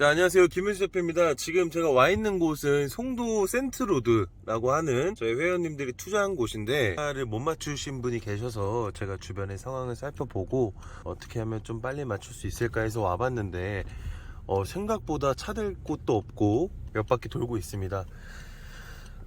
네, 안녕하세요. 김현수 대표입니다. 지금 제가 와 있는 곳은 송도 센트로드라고 하는 저희 회원님들이 투자한 곳인데 차를 못 맞추신 분이 계셔서 제가 주변의 상황을 살펴보고 어떻게 하면 좀 빨리 맞출 수 있을까 해서 와봤는데 어, 생각보다 차댈 곳도 없고 몇 바퀴 돌고 있습니다.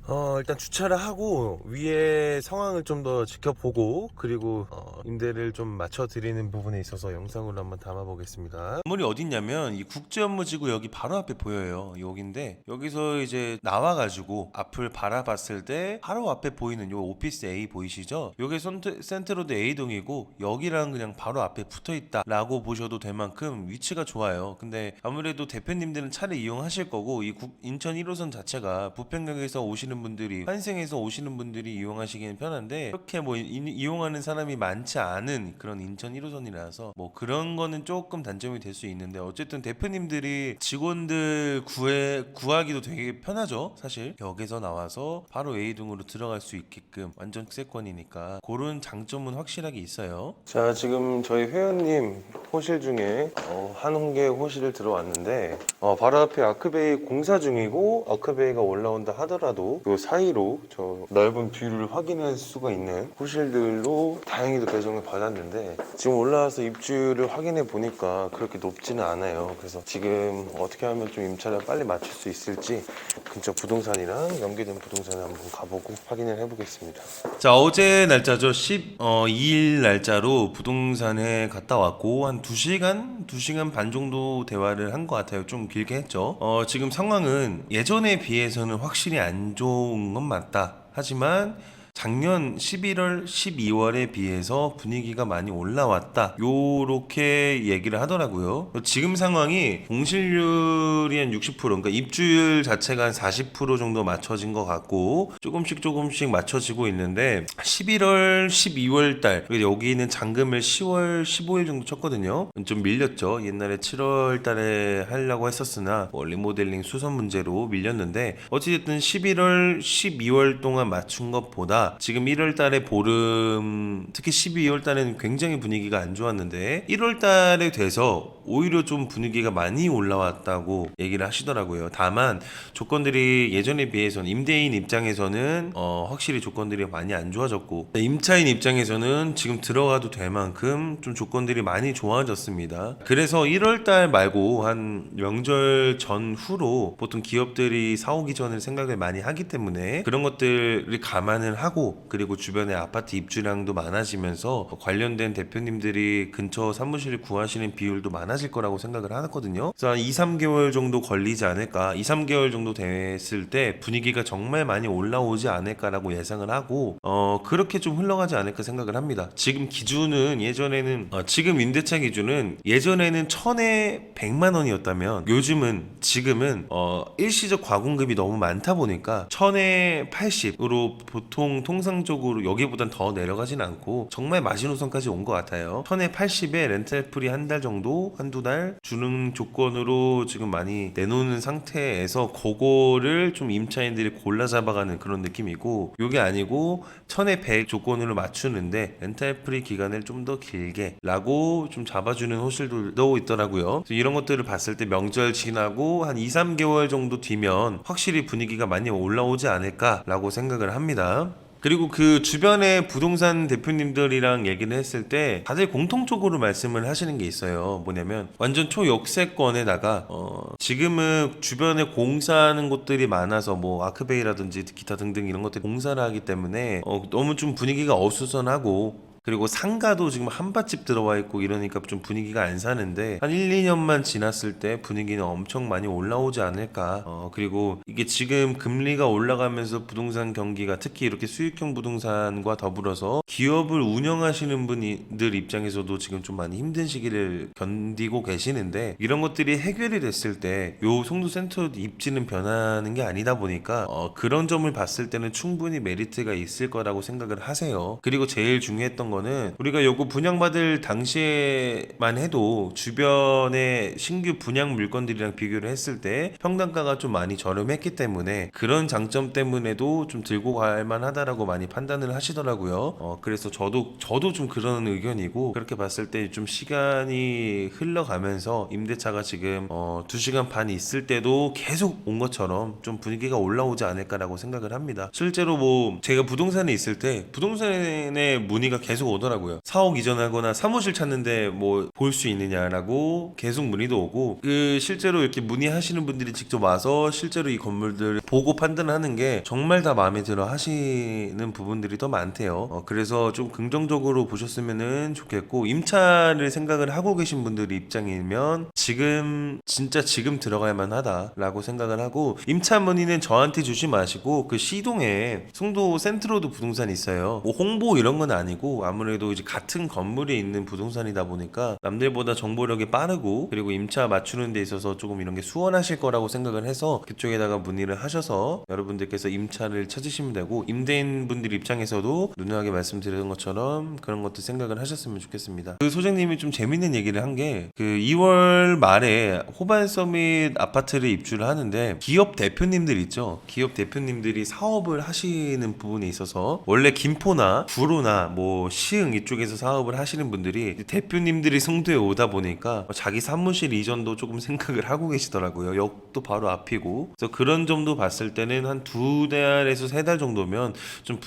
어, 일단 주차를 하고 위에 상황을 좀 더 지켜보고 그리고 어, 임대를 좀 맞춰 드리는 부분에 있어서 영상으로 한번 담아 보겠습니다. 건물이 어딨냐면 이 국제업무지구 여기 바로 앞에 보여요. 여기인데 여기서 이제 나와 가지고 앞을 바라봤을 때 바로 앞에 보이는 요 오피스 A 보이시죠? 요게 센트, 센트로드 A동이고 여기랑 그냥 바로 앞에 붙어 있다 라고 보셔도 될 만큼 위치가 좋아요. 근데 아무래도 대표님들은 차를 이용하실 거고 이 국- 인천 1호선 자체가 부평역에서 오시는 분들이 환승에서 오시는 분들이 이용하시기는 편한데 그렇게 뭐 이- 이용하는 사람이 많지 않은 그런 인천 1호선이라서 뭐 그런 거는 조금 단점이 될 수 있는데 어쨌든 대표님들이 직원들 구해 구하기도 되게 편하죠 사실. 역에서 나와서 바로 A동으로 들어갈 수 있게끔 완전 세권이니까 그런 장점은 확실하게 있어요. 자 지금 저희 회원님 호실 중에 어, 한 홍개 호실을 들어왔는데 어, 바로 앞에 아크베이 공사 중이고 아크베이가 올라온다 하더라도 그 사이로 저 넓은 뷰를 확인할 수가 있는 호실들로 다행히도 배정을 받았는데 지금 올라와서 입주를 확인해 보니까 그렇게 높지는 않아요. 그래서 지금 어떻게 하면 좀 임차를 빨리 맞출 수 있을지 근처 부동산이랑 연계된 부동산을 한번 가보고 확인을 해보겠습니다. 자 어제 날짜죠 12일 날짜로 부동산에 갔다 왔고 한 2시간 2시간 반 정도 대화를 한 것 같아요 좀 길게 했죠 어, 지금 상황은 예전에 비해서는 확실히 안 좋은 건 맞다. 하지만 작년 11월, 12월에 비해서 분위기가 많이 올라왔다. 요렇게 얘기를 하더라고요. 지금 상황이 공실률이 한 60%, 그러니까 입주율 자체가 한 40% 정도 맞춰진 것 같고 조금씩 조금씩 맞춰지고 있는데 11월, 12월 달 그리고 여기는 잔금을 10월 15일 정도 쳤거든요. 좀 밀렸죠. 옛날에 7월 달에 하려고 했었으나 뭐 리모델링 수선 문제로 밀렸는데 어찌됐든 11월, 12월 동안 맞춘 것보다 지금 1월 달에 보름 특히 12월 달에는 굉장히 분위기가 안 좋았는데 1월 달에 돼서 오히려 좀 분위기가 많이 올라왔다고 얘기를 하시더라고요. 다만 조건들이 예전에 비해서는 임대인 입장에서는 어, 확실히 조건들이 많이 안 좋아졌고 임차인 입장에서는 지금 들어가도 될 만큼 좀 조건들이 많이 좋아졌습니다. 그래서 1월 달 말고 한 명절 전후로 보통 기업들이 사오기 전에 생각을 많이 하기 때문에 그런 것들을 감안을 하고 그리고 주변에 아파트 입주량도 많아지면서 관련된 대표님들이 근처 사무실을 구하시는 비율도 많아질 거라고 생각을 하거든요. 그래서 한 2, 3개월 정도 걸리지 않을까. 2, 3개월 정도 됐을 때 분위기가 정말 많이 올라오지 않을까라고 예상을 하고 어 그렇게 좀 흘러가지 않을까 생각을 합니다. 지금 기준은 예전에는 어, 지금 임대차 기준은 예전에는 천에 100만 원이었다면 요즘은 지금은 어 일시적 과공급이 너무 많다 보니까 천에 80으로 보통 통상적으로 여기보단 더 내려가진 않고 정말 마지노선까지 온 것 같아요. 천에 80에 렌탈 프리 한달 정도 한두 달 주는 조건으로 지금 많이 내놓는 상태에서 그거를 좀 임차인들이 골라 잡아가는 그런 느낌이고 요게 아니고 천에 100 조건으로 맞추는데 렌탈 프리 기간을 좀 더 길게 라고 좀 잡아주는 호실들도 있더라고요. 이런 것들을 봤을 때 명절 지나고 한 2, 3개월 정도 뒤면 확실히 분위기가 많이 올라오지 않을까라고 생각을 합니다. 그리고 그 주변의 부동산 대표님들이랑 얘기를 했을 때 다들 공통적으로 말씀을 하시는 게 있어요. 뭐냐면 완전 초역세권에다가 어 지금은 주변에 공사하는 곳들이 많아서 뭐 아크베이라든지 기타 등등 이런 것들이 공사를 하기 때문에 어 너무 좀 분위기가 어수선하고 그리고 상가도 지금 한밭집 들어와 있고 이러니까 좀 분위기가 안 사는데 한 1, 2년만 지났을 때 분위기는 엄청 많이 올라오지 않을까. 어, 그리고 이게 지금 금리가 올라가면서 부동산 경기가 특히 이렇게 수익형 부동산과 더불어서 기업을 운영하시는 분들 입장에서도 지금 좀 많이 힘든 시기를 견디고 계시는데 이런 것들이 해결이 됐을 때 요 송도 센터 입지는 변하는 게 아니다 보니까 어, 그런 점을 봤을 때는 충분히 메리트가 있을 거라고 생각을 하세요. 그리고 제일 중요했던 거는 우리가 요거 분양받을 당시에만 해도 주변의 신규 분양 물건들이랑 비교를 했을 때 평당가가 좀 많이 저렴했기 때문에 그런 장점 때문에도 좀 들고 갈 만하다라고 많이 판단을 하시더라고요. 어, 그래서 저도 저도 좀 그런 의견이고 그렇게 봤을 때 좀 시간이 흘러가면서 임대차가 지금 어, 2시간 반 있을 때도 계속 온 것처럼 좀 분위기가 올라오지 않을까라고 생각을 합니다. 실제로 뭐 제가 부동산에 있을 때 부동산에 문의가 계속 오더라고요. 사옥 이전하거나 사무실 찾는데 뭐 볼 수 있느냐라고 계속 문의도 오고 그 실제로 이렇게 문의하시는 분들이 직접 와서 실제로 이 건물들 보고 판단하는 게 정말 다 마음에 들어 하시는 부분들이 더 많대요. 어, 그래서 좀 긍정적으로 보셨으면 좋겠고 임차를 생각을 하고 계신 분들이 입장이면 지금 진짜 지금 들어갈 만하다라고 생각을 하고 임차 문의는 저한테 주지 마시고 그 시동에 송도 센트로드 부동산이 있어요. 뭐 홍보 이런 건 아니고 아무래도 이제 같은 건물에 있는 부동산이다 보니까 남들보다 정보력이 빠르고 그리고 임차 맞추는 데 있어서 조금 이런 게 수월하실 거라고 생각을 해서 그쪽에다가 문의를 하셔서 여러분들께서 임차를 찾으시면 되고 임대인 분들 입장에서도 누누하게 말씀드린 것처럼 그런 것도 생각을 하셨으면 좋겠습니다. 그 소장님이 좀 재밌는 얘기를 한 게 그 2월 말에 호반 서밋 아파트를 입주를 하는데 기업 대표님들 있죠. 기업 대표님들이 사업을 하시는 부분에 있어서 원래 김포나 구로나 뭐 시흥 이쪽에서 사업을 하시는 분들이 대표님들이 송도에 오다 보니까 자기 사무실 이전도 조금 생각을 하고 계시더라고요. 역도 바로 앞이고. 그래서 그런 점도 봤을 때는 한 두 달에서 세 달 정도면 좀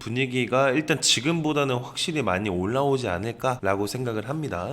분위기가 일단 지금보다는 확실히 많이 올라오지 않을까라고 생각을 합니다.